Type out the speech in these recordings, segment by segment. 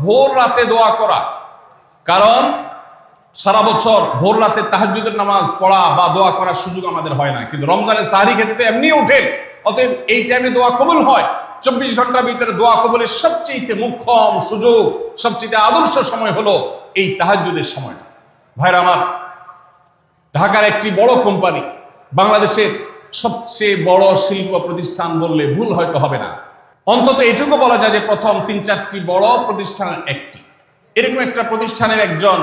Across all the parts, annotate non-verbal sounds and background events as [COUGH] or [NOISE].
ভোর রাতে দোয়া করা। কারণ সারা বছর ভোর রাতে তাহাজ্জুদের নামাজ পড়া বা দোয়া করার সুযোগ আমাদের হয় না। কিন্তু রমজানের সাহারি খেতে তো এমনি ওঠেন। অতএব এই টাইমে দোয়া কবুল হয়। চব্বিশ ঘণ্টার ভিতরে দোয়া কবুলের সবচেয়ে মুখ্যম সুযোগ সবচেয়ে আদর্শ সময় হলো এই তাহাজ্জুদের সময়টা। ভাইরা আমার, ঢাকার একটি বড় কোম্পানি বাংলাদেশের সবচেয়ে বড় শিল্প প্রতিষ্ঠান বললে ভুল হয়তো হবে না। অন্তত এটুকু বলা যায় যে প্রথম তিন চারটি বড় প্রতিষ্ঠানের একটি। এরকম একটা প্রতিষ্ঠানের একজন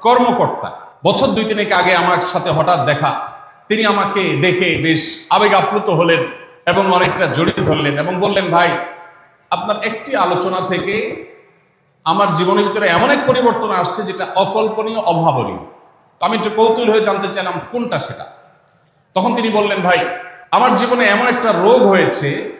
কর্মকর্তা, বছর দুই তিনেক আগে আমার সাথে হঠাৎ দেখা। তিনি আমাকে দেখে বেশ আবেগ আপ্লুত হলেন এবং অনেকটা জড়িয়ে ধরলেন এবং বললেন, ভাই, আপনার একটি আলোচনা থেকে আমার জীবনের ভিতরে এমন এক পরিবর্তন আসছে যেটা অকল্পনীয়, অভাবনীয়। আমি একটু কৌতূহল হয়ে জানতে চাইলাম কোনটা সেটা? তখন তিনি বললেন, ভাই, আমার জীবনে এমন একটা রোগ হয়েছে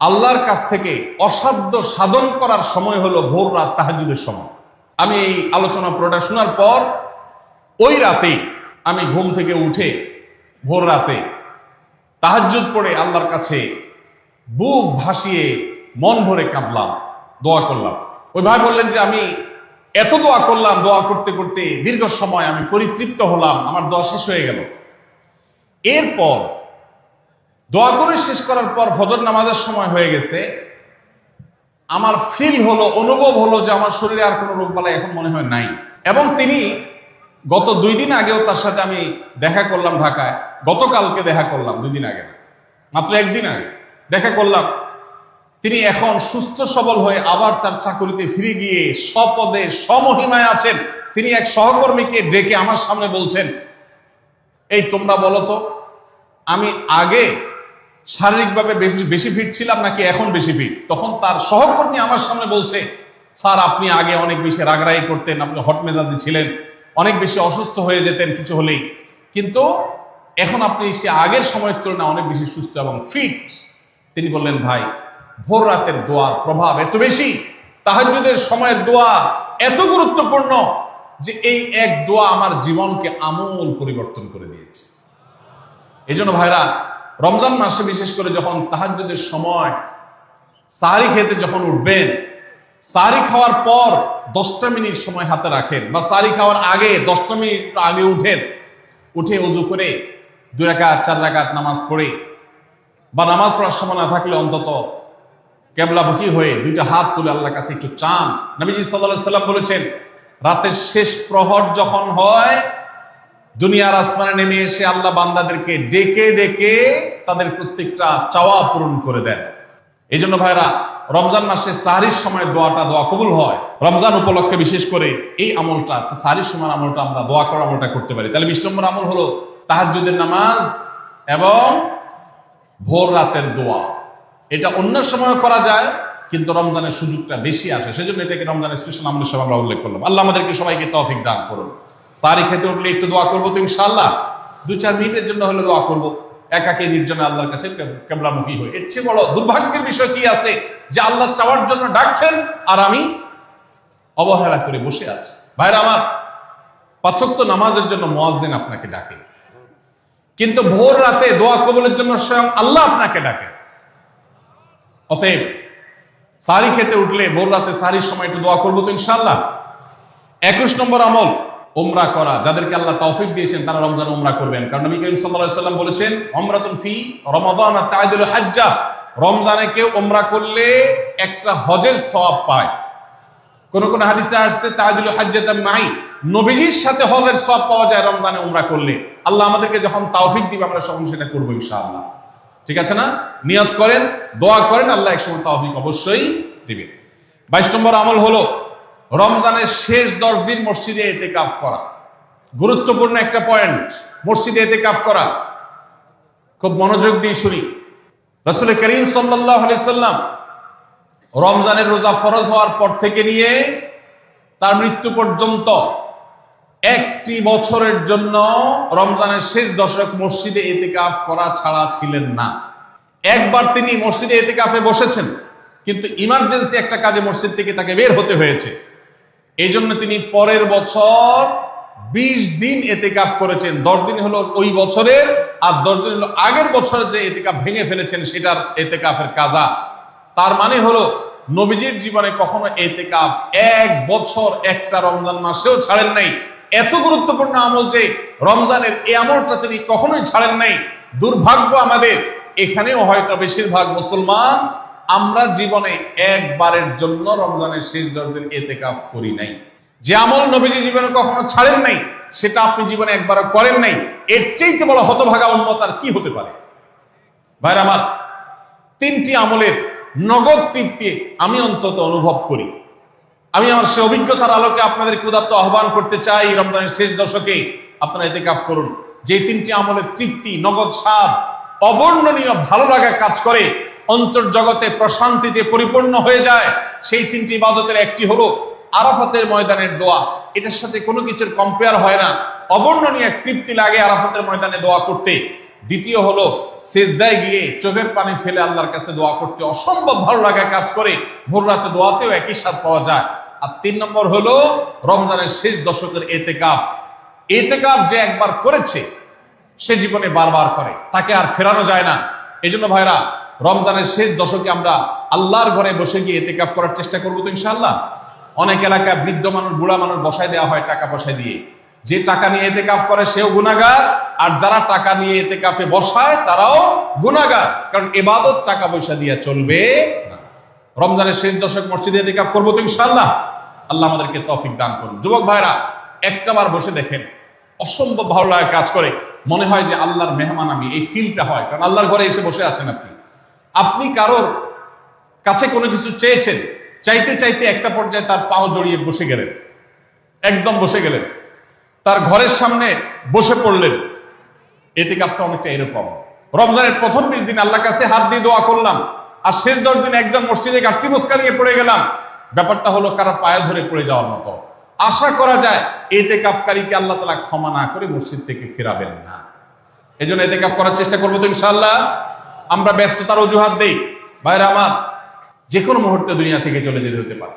আল্লাহর কাছ থেকে অসাধ্য সাধন করার সময় হলো ভোর রাত তাহাজুদের সময়। আমি এই আলোচনা পুরোটা শোনার পর ওই রাতে আমি ঘুম থেকে উঠে ভোর রাতে তাহাজ্জুদ পড়ে আল্লাহর কাছে বুক ভাসিয়ে মন ভরে কাঁদলাম, দোয়া করলাম। ওই ভাই বললেন যে, আমি এত দোয়া করলাম, দোয়া করতে করতে দীর্ঘ সময় আমি পরিতৃপ্ত হলাম, আমার দোয়া শেষ হয়ে গেল। এরপর দোয়া করে শেষ করার পর ফজর নামাজের সময় হয়ে গেছে। আমার ফিল হলো, অনুভব হলো যে আমার শরীরে আর কোনো রোগবালাই এখন মনে হয় নাই। এবং তিনি গত দুই দিন আগেও তার সাথে আমি দেখা করলাম ঢাকায়। গতকালকে দেখা করলাম, দুই দিন আগে মাত্র একদিন আগে দেখা করলাম। তিনি এখন সুস্থ সবল হয়ে আবার তার চাকরিতে ফিরে গিয়ে স্বপদে স্বমহিমায় আছেন। তিনি এক সহকর্মীকে ডেকে আমার সামনে বলছেন, এই তোমরা বলো তো, আমি আগে শারীরিকভাবে বেশি- ফিট ছিলাম নাকি এখন বেশি ফিট তখন তার সহকর্মী আমার সামনে বলছে, স্যার, আপনি আগে অনেক বেশি রাগরাই করতেন, আপনি হট মেজাজি ছিলেন, অনেক বেশি অসুস্থ হয়ে যেতেন কিছু হলেই। কিন্তু এখন আপনি সে আগের সময়ের তুলনায় অনেক বেশি সুস্থ এবং ফিট তিনি বললেন, ভাই, ভোর রাতের দোয়ার প্রভাব এত বেশি, তাহাজ্জুদের সময়ের দোয়া এত গুরুত্বপূর্ণ যে এই এক দোয়া আমার জীবনকে আমূল পরিবর্তন করে দিয়েছে। এই জন্য ভাইরা রমজান মাসে বিশেষ করে যখন তাহাজ্জুদের সময় সারি খেতে যখন উঠবেন সারি খাওয়ার পর দশটা মিনিট সময় হাতে রাখেন বা সারি খাওয়ার আগে দশটা মিনিট আগে উঠেন, উঠে উজু করে দুই রাকাত, চার রাকাত নামাজ পড়ে বা নামাজ পড়ার সময় না থাকলে অন্তত কেবলামুখী হয়ে দুইটা হাত তুলে আল্লাহর কাছে একটু চান। নবীজি সাল্লাহ সাল্লাম বলেছেন, রাতের শেষ প্রহর যখন হয় দুনিয়ার আসমানে নেমে এসে আল্লাহ বান্দাদেরকে ডেকে ডেকে তাদের প্রত্যেকটা চাওয়া পূরণ করে দেন। এই জন্য ভাইরা, রমজান মাসে সাহারির সময় দোয়াটা দোয়া কবুল হয়। রমজান উপলক্ষে বিশেষ করে এই আমলটা সাহারির সময় আমলটা আমরা দোয়া করার আমলটা করতে পারি। তাহলে বিশ নম্বর আমল হলো তাহাজ্জুদের নামাজ এবং ভোর রাতের দোয়া। এটা অন্য সময় করা যায়, কিন্তু রমজানের সুযোগটা বেশি আসে। সেজন্য এটাকে রমজানের স্পেশাল আমলের সময় আমরা উল্লেখ করলাম। আল্লাহ আমাদেরকে সবাইকে তৌফিক দান করুন। সারি খেতে উঠলে একটু দোয়া করব তো ইনশাল্লাহ দু চার মিনিটের জন্য হলে দোয়া করব। একাকে নির্জনে আল্লাহর কাছে কেব- কেবলামুখী হয়ে। এর চেয়ে বড় দুর্ভাগ্যের বিষয় কি আছে? যে আল্লাহ চাওয়ার জন্য ডাকছেন আর আমি অবহেলা করে বসে আছি। ভাইরা আমার পাচক্য নামাজের জন্য মোয়াজ্জিন আপনাকে ডাকে। কিন্তু ভোর রাতে দোয়া কবলের জন্য স্বয়ং আল্লাহ আপনাকে ডাকে। অতএব, সারি খেতে উঠলে ভোর রাতে সারির সময় একটু দোয়া করব তো ইনশাল্লাহ একুশ নম্বর আমল ওমরা করা, যাদেরকে আল্লাহ তৌফিক দিয়েছেন, তারা রমজান ওমরা করবেন। কারণ নবী করিম সাল্লাল্লাহু সাল্লাম বলেছেন ওমরাতুন ফি রমাদান আর হাজ্জা। রমজানে কেউ ওমরা করলে একটা হজের সওয়াব পায়। কোন কোন হাদিসে আসছে তাইদুল হাজ্জাতান নাই নবীজির সাথে হজের সওয়াব পাওয়া যায় রমজানে ওমরা করলে। আল্লাহ আমাদেরকে যখন তৌফিক দিবে, আমরা তখন সেটা করব ইনশাআল্লাহ। ঠিক আছে না? নিয়ত করেন, দোয়া করেন, আল্লাহ একসময় তৌফিক অবশ্যই দিবে বাইশ নম্বর আমল হলো রমজানের শেষ দশ দিন মসজিদে এতে কাফ করা। গুরুত্বপূর্ণ একটা পয়েন্ট মসজিদে এতে কাফ করা। খুব মনোযোগ দিয়ে শুনি। রসুল করিম সাল্লাম রমজানের রোজা ফরজ হওয়ার পর থেকে নিয়ে তার মৃত্যু পর্যন্ত একটি বছরের জন্য রমজানের শেষ দশক মসজিদে এতেকাফ করা ছাড়া ছিলেন না। একবার তিনি মসজিদে এতেকাফে বসেছেন, কিন্তু ইমার্জেন্সি একটা কাজে মসজিদ থেকে তাকে বের হতে হয়েছে। এই জন্য তিনি পরের বছর বিশ দিন এতেকাফ করেছেন। দশ দিন হলো ওই বছরের আর দশ দিন হলো আগের বছরের যে এতেকাফ ভেঙে ফেলেছেন সেটার এতেকাফের কাজা। তার মানে হলো নবীজির জীবনে কখনো এতেকাফ এক বছর একটা রমজান মাসেও ছাড়েন নাই। এত গুরুত্বপূর্ণ আমল যে রমজানের এই আমলটা তিনি কখনোই ছাড়েন নাই। দুর্ভাগ্য আমাদের। এখানেও হয়তো বেশিরভাগ মুসলমান আমরা জীবনে একবারের জন্য রমজানের শেষ দশ দিন এতেকাফ করি নাই। যে আমল নবীজি জীবনে কখনো ছাড়েন নাই, সেটা আপনি জীবনে একবারও করেন নাই। এর চাইতে বড় হতভাগা উন্মত আর কি হতে পারে? ভাইরা আমার, তিনটি আমলের নগদ তৃপ্তি আমি অন্তত অনুভব করি। আমি আমার সে অভিজ্ঞতার আলোকে আপনাদের ক্ষুদাত্ত আহ্বান করতে চাই রমজানের শেষ দশকে। আপনারা এতে কাজ করুন। যে তিনটি আমলের তৃপ্তি, নগদ স্বাদ, অবর্ণনীয় ভালো লাগা কাজ করে অন্তর্জগতে প্রশান্তিতে পরিপূর্ণ হয়ে যায়। সেই তিনটি ইবাদতের একটি হলো আরাফাতের ময়দানের দোয়া। এটার সাথে কোনো কিছুর কম্পেয়ার হয় না। অবর্ণনীয় এক তৃপ্তি লাগে আরাফাতের ময়দানে দোয়া করতে। দ্বিতীয় হলো সেজদায় গিয়ে চোখের পানি ফেলে আল্লাহর কাছে দোয়া করতে। অসম্ভব ভালো লাগা কাজ করে। ভোর রাতে দোয়াতেও একই স্বাদ পাওয়া যায়। আর তিন নম্বর হলো রমজানের শেষ দশকের এতেকাফ। এতেকাফ যে একবার করেছে, সে জীবনে বারবার করে। তাকে আর ফেরানো যায় না। এই জন্য ভাইরা রমজানের শেষ দশকে আমরা আল্লাহর ঘরে বসে গিয়ে এতেকাফ করার চেষ্টা করব তো ইনশাল্লাহ অনেক এলাকায় বৃদ্ধ মানুষ, বুড়া মানুষ বসায় দেওয়া হয় টাকা পয়সা দিয়ে। যে টাকা নিয়ে এতে কাফ করে সেও গুণাগার আর যারা টাকা নিয়ে এতে কাফে বসায় তারাও গুণাগার কারণ এবাদত টাকা পয়সা দিয়ে চলবে রমজানের শেষ দশক মসজিদে এতে কাফ করব তো ইনশাল্লাহ আল্লাহ আমাদেরকে তফিক দান করুন। যুবক ভাইরা, একটা বার বসে দেখেন, অসম্ভব ভালো লাগা কাজ করে। মনে হয় যে আল্লাহর মেহমান আমি, এই ফিলটা হয়। কারণ আল্লাহর ঘরে এসে বসে আছেন আপনি। আপনি কারোর কাছে কোনো কিছু চেয়েছেন, চাইতে চাইতে একটা পর্যায়ে তার পাও জড়িয়ে বসে গেলেন, একদম বসে গেলেন, তার ঘরের সামনে বসে পড়লেন। এতে কাজটা অনেকটা এরকম। রমজানের প্রথম বিশ দিন আল্লাহ কাছে হাত দিয়ে দোয়া করলাম, আর শেষ দশ দিন একজন মসজিদে গাঠটি মুস্কা নিয়ে পড়ে গেলাম। ব্যাপারটা হলো কারও পায়ে ধরে পড়ে যাওয়ার মতো। আশা করা যায় এতে কাফকারীকে আল্লাহ তালা ক্ষমা না করে মসজিদ থেকে ফেরাবেন না। এই জন্য এতে কাপ করার চেষ্টা করব তো ইনশাল্লাহ আমরা ব্যস্ততার অজুহাত দেই। ভাইরা আমার যে কোনো মুহূর্তে দুনিয়া থেকে চলে যেতে হতে পারে।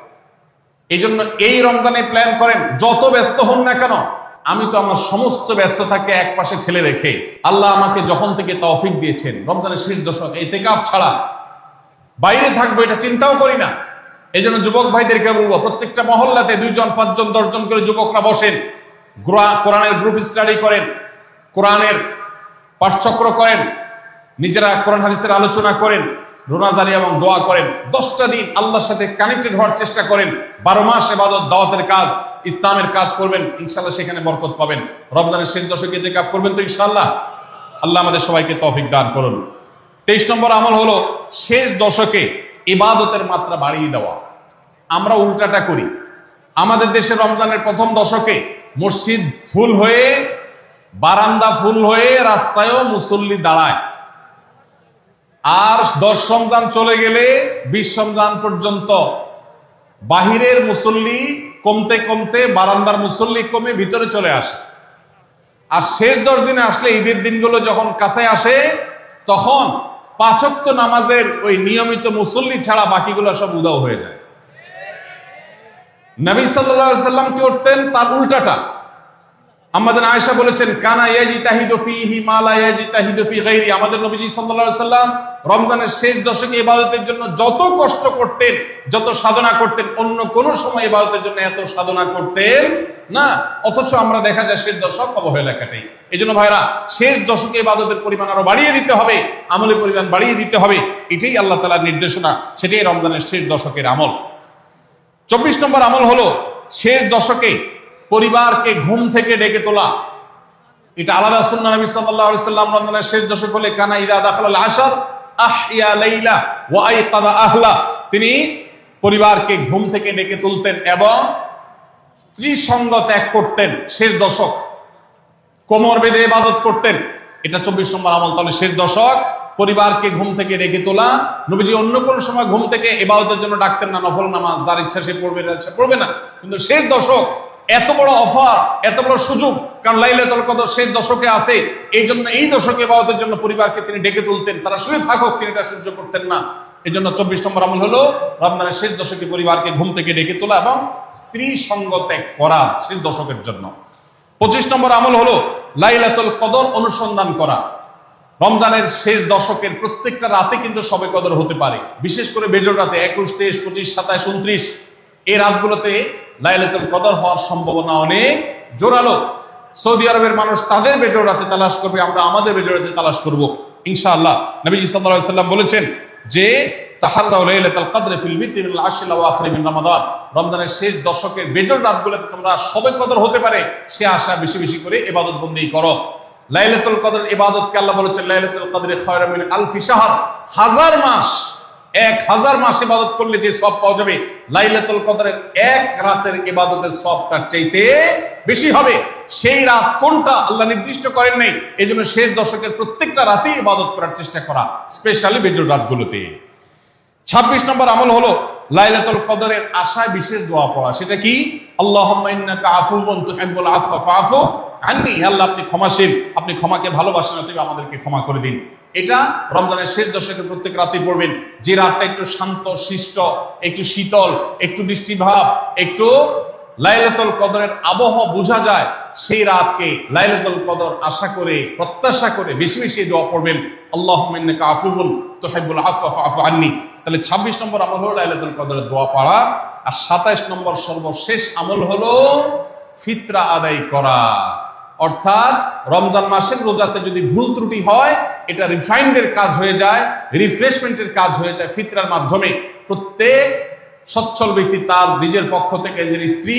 এই জন্য এই রমজানে প্ল্যান করেন, যত ব্যস্ত হন না কেন, আমি তো আমার সমস্ত ব্যস্ততাকে এক পাশে ঠেলে রেখে আল্লাহ আমাকে যখন থেকে তৌফিক দিয়েছেন, রমজানের শেষ দশক এই তেকাফ ছাড়া বাইরে থাকব এটা চিন্তাও করি না। এই জন্য যুবক ভাইদেরকে বলব, প্রত্যেকটা মহল্লাতে দুইজন, পাঁচজন, দশজন করে যুবকরা বসেন কোরআনের গ্রুপ স্টাডি করেন, কোরআনের পাঠচক্র করেন নিজেরা কোরআন হাদিসের আলোচনা করেন রোনাজারি এবং দোয়া করেন, দশটা দিন আল্লাহর সাথে কানেক্টেড হওয়ার চেষ্টা করেন, বারো মাস এবাদত, দাওয়াতের কাজ, ইসলামের কাজ করবেন ইনশাল্লাহ সেখানে বরকত পাবেন। রমজানের শেষ দশকে যে কাজ করবেন তো ইনশাল্লাহ আল্লাহ আমাদের সবাইকে তফিক দান করুন। তেইশ নম্বর আমল হলো শেষ দশকে ইবাদতের মাত্রা বাড়িয়ে দেওয়া। আমরা উল্টাটা করি। আমাদের দেশে রমজানের প্রথম দশকে মসজিদ ফুল হয়ে, বারান্দা ফুল হয়ে রাস্তায়ও মুসল্লি দাঁড়ায়। আর দশ রমজান চলে গেলে বিশ রমজান পর্যন্ত। বাহিরের মুসল্লি কমতে কমতে, বারান্দার মুসল্লি কমে ভিতরে চলে আসে। আর শেষ দশ দিনে আসলে ঈদের দিনগুলো যখন কাছে আসে, তখন পাচক্ত নামাজের ওই নিয়মিত মুসল্লি ছাড়া বাকিগুলো সব উদাও হয়ে যায়। নবী সাল্লাম কি করতেন তার উল্টাটা। আমাদের আয়েশা বলেছেন, কানা ইয়াজি তাহিদু ফিহি মা লা ইয়াজি তাহিদু ফি গায়রি আমাদের নবীজি আলাইহি সাল্লাম রমজানের শেষ দশকে ইবাদতের জন্য যত কষ্ট করতেন, যত সাধনা করতেন, অন্য কোন সময় ইবাদতের জন্য এত সাধনা করতেন না। অথচ আমরা দেখা যায় শেষ দশক অবহেলা কাটাই এই জন্য ভাইরা, শেষ দশকে ইবাদতের পরিমাণ আরও বাড়িয়ে দিতে হবে, আমলের পরিমাণ বাড়িয়ে দিতে হবে। এটাই আল্লাহ তাআলার নির্দেশনা, সেটাই রমজানের শেষ দশকের আমল। চব্বিশ নম্বর আমল হলো, শেষ দশকে পরিবারকে ঘুম থেকে ডেকে তোলা। এটা আলাদা সুন্না নবী সাল্লাল্লাহু আলাইহি সাল্লাম রমজানের শেষ দশক হলে, কানা ইদা দাখাল আশার আহইয়া লাইলা ওয়া আইকাদা আহলা। তিনি পরিবারকে ঘুম থেকে ডেকে তুলতেন এবং স্ত্রী সঙ্গ ত্যাগ করতেন শেষ দশক। কোমর বেঁধে ইবাদত করতেন। এটা চব্বিশ নম্বর আমল তাহলে শেষ দশক। পরিবারকে ঘুম থেকে ডেকে তোলা। নবীজি অন্য কোনো সময় ঘুম থেকে এবাদতের জন্য ডাকতেন না, নফল নামাজ, যার ইচ্ছা সে পড়বে পড়বে না। কিন্তু শেষ দশক এত বড় অফার, এত বড় সুযোগ, কারণ লাইলাতুল কদর শেষ দশকে আছে এই জন্য এই দশকে এবাদতের জন্য পরিবারকে তিনি ডেকে তুলতেন, তারা শুয়ে থাকুক, তিনি এটা সহ্য করতেন না। এই জন্য চব্বিশ নম্বর আমল হলো রমজানের শেষ দশকে পরিবারকে ঘুম থেকে ডেকে তোলা এবং স্ত্রী সঙ্গ ত্যাগ করা শেষ দশকের জন্য। পঁচিশ নম্বর আমল হলো লাইলাতুল কদর অনুসন্ধান করা। রমজানের শেষ দশকের প্রত্যেকটা রাতে কিন্তু সবে কদর হতে পারে, বিশেষ করে বেজর রাতে একুশ, তেইশ, পঁচিশ, সাতাশ, উনত্রিশ, এই রাতগুলোতে লাইলাতুল কদর হওয়ার সম্ভাবনা অনেক জোরালো। সৌদি আরবের মানুষ তাদের বেজর রাতে তালাশ করবে, আমরা আমাদের বেজর রাতে তালাশ করব, ইনশাআল্লাহ। নবীজি সাল্লাল্লাহু সাল্লাম বলেছেন যে, তাহাররাউ লাইলাতুল কদর ফিল বিতি মিনাল আশরিল আওয়াখির মিন রমাদান। রমজানের শেষ দশকের বেজর রাতগুলোতে তোমরা সবে কদর হতে পারে, সে আশা বেশি বেশি করে ইবাদত বন্দেই করো। লাইলাতুল কদর ইবাদতকে আল্লাহ বলেছেন, লাইলাতুল কদরে খায়রুম মিন আলফি শাহর, হাজার মাস এক হাজার মাস ইবাদত করলে যে সব পাওয়া যাবে। লাইলাতুল কদরের এক রাতের ইবাদতের সব তার চাইতে বেশি হবে। সেই রাত কোনটা আল্লাহ নির্দিষ্ট করেন নাই। এই জন্য শেষ দশকের প্রত্যেকটা রাতে ইবাদত করার চেষ্টা করা স্পেশালি বেজর রাতগুলোতে। ছাব্বিশ নম্বর আমল হলো লাইলাতুল কদরের আশায় বিশেষ দোয়া পড়া। সেটা কি? তুহিব্বুল আফওয়া ফাআফু আন্নি। আল্লাহ, আপনি ক্ষমাশীল। আপনি ক্ষমাকে ভালোবাসেন, অতএব আমাদেরকে ক্ষমা করে দিন। এটা রমজানের শেষ দশকে প্রত্যেক রাতে পড়বেন। যে রাতটা একটু শান্ত, শিষ্ট, একটু শীতল, একটু বৃষ্টিভাব একটু লাইলাতুল কদরের আবহাওয়া বোঝা যায়, সেই রাতকে লাইলাতুল কদর আশা করে, প্রত্যাশা করে বেশি বেশি দোয়া পড়বেন। আল্লাহুম্মা ইন্নাকা আফুউন তুহিব্বুল আফওয়া ফাআফু আন্নি। তাহলে ২৬ নম্বর আমল হলো লাইলাতুল কদরের দোয়া পড়া, আর ২৭ নম্বর সর্বশেষ আমল হলো ফিতরা আদায় করা। অর্থাৎ রমজান মাসের রোজাতে যদি ভুল ত্রুটি হয় এটা রিফাইন্ডের কাজ হয়ে যায় রিফ্রেশমেন্টের কাজ হয়ে যায় ফিতরার মাধ্যমে। প্রত্যেক সচ্ছল ব্যক্তি তার নিজের পক্ষ থেকে নিজের স্ত্রী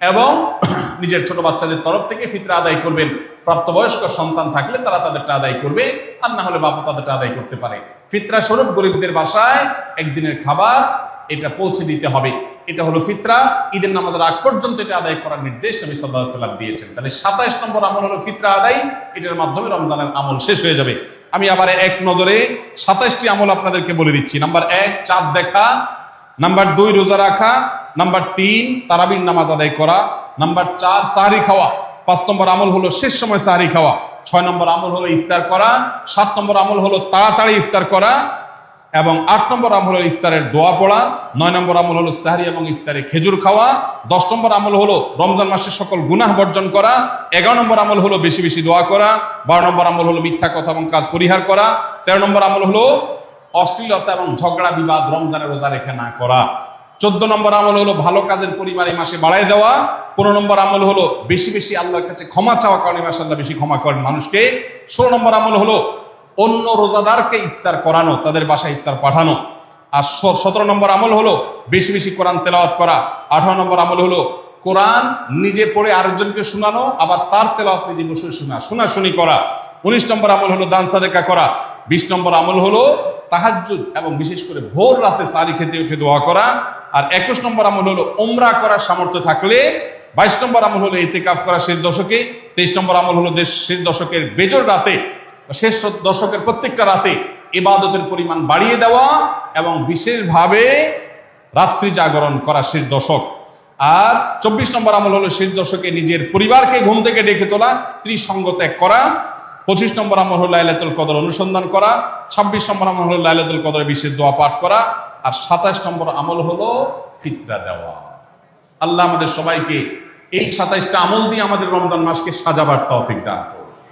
এবং [COUGHS] নিজের ছোট বাচ্চাদের তরফ থেকে ফিতরা আদায় করবেন। প্রাপ্তবয়স্ক সন্তান থাকলে তারা তাদেরটা আদায় করবে, আর না হলে বাবা তাদেরটা আদায় করতে পারে। ফিতরা স্বরূপ গরিবদের বাসায় একদিনের খাবার, এটা পৌঁছে দিতে হবে। এটা হলো ফিতরা। ঈদের নামাজের আগ পর্যন্ত এটা আদায় করার নির্দেশ নবী সাল্লাহ সাল্লাম দিয়েছেন। তাহলে সাতাইশ নম্বর আমল হলো ফিতরা আদায়। এটার মাধ্যমে রমজানের আমল শেষ হয়ে যাবে। আমি আবার এক নজরে সাতাইশটি আমল আপনাদেরকে বলে দিচ্ছি। নাম্বার এক, চাঁদ দেখা। নাম্বার দুই, রোজা রাখা। নাম্বার তিন, তারাবির নামাজ আদায় করা। নাম্বার চার, সাহারি খাওয়া। পাঁচ নম্বর আমল হলো শেষ সময় সাহারি খাওয়া। ছয় নম্বর আমল হলো ইফতার করা। সাত নম্বর আমল হলো তাড়াতাড়ি ইফতার করা। এবং আট নম্বর আমল হলো ইফতারের দোয়া পড়া, নয় নম্বর আমল হলো সাহারি এবং ইফতারে খেজুর খাওয়া, দশ নম্বর আমল হলো রমজান মাসের সকল গুনাহ বর্জন করা, এগারো নম্বর আমল হলো বেশি বেশি দোয়া করা, বারো নম্বর আমল হলো মিথ্যা কথা এবং কাজ পরিহার করা, তেরো নম্বর আমল হলো অশ্লীলতা এবং ঝগড়া বিবাদ রমজানে রোজা রেখে না করা, চোদ্দ নম্বর আমল হলো ভালো কাজের পরিমাণ এই মাসে বাড়ায় দেওয়া, পনেরো নম্বর আমল হলো বেশি বেশি আল্লাহর কাছে ক্ষমা চাওয়া কারণে মাসে আল্লাহ বেশি ক্ষমা করেন মানুষকে, ষোলো নম্বর আমল হলো অন্য রোজাদারকে ইফতার করানো, তাদের বাসায় ইফতার পাঠানো। আর সতেরো নম্বর আমল হলো বেশি বেশি কোরআন তেলাওয়াত করা। আঠারো নম্বর আমল হলো কোরআন নিজে পড়ে আরেকজনকে শোনানো, আবার তার তেলাওয়াত নিজে বসে শোনা, শোনাশুনি করা। উনিশ নম্বর আমল হলো দান সাদেকা করা। বিশ নম্বর আমল হলো তাহাজ্জুদ এবং বিশেষ করে ভোর রাতে সারি খেতে উঠে দোয়া করা। আর একুশ নম্বর আমল হলো ওমরা করার সামর্থ্য থাকলে। বাইশ নম্বর আমল হলো এতেকাফ করা শেষ দশকে। তেইশ নম্বর আমল হলো দেশ শেষ দশকের বেজর রাতে শেষ দশকের প্রত্যেকটা রাতে ইবাদতের পরিমাণ বাড়িয়ে দেওয়া এবং বিশেষভাবে রাত্রি জাগরণ করা শেষ দশক আর চব্বিশ নম্বর আমল হলো শেষ দশকে নিজের পরিবারকে ঘুম থেকে ডেকে তোলা, স্ত্রী সঙ্গ ত্যাগ করা, পঁচিশ নম্বর আমল হলো লাইলাতুল কদর অনুসন্ধান করা, ছাব্বিশ নম্বর আমল হলো লাইলাতুল কদর বিশেষ দোয়া পাঠ করা, আর সাতাশ নম্বর আমল হলো ফিতরা দেওয়া আল্লাহ আমাদের সবাইকে এই সাতাইশটা আমল দিয়ে আমাদের রমজান মাসকে সাজাবার তৌফিক দান।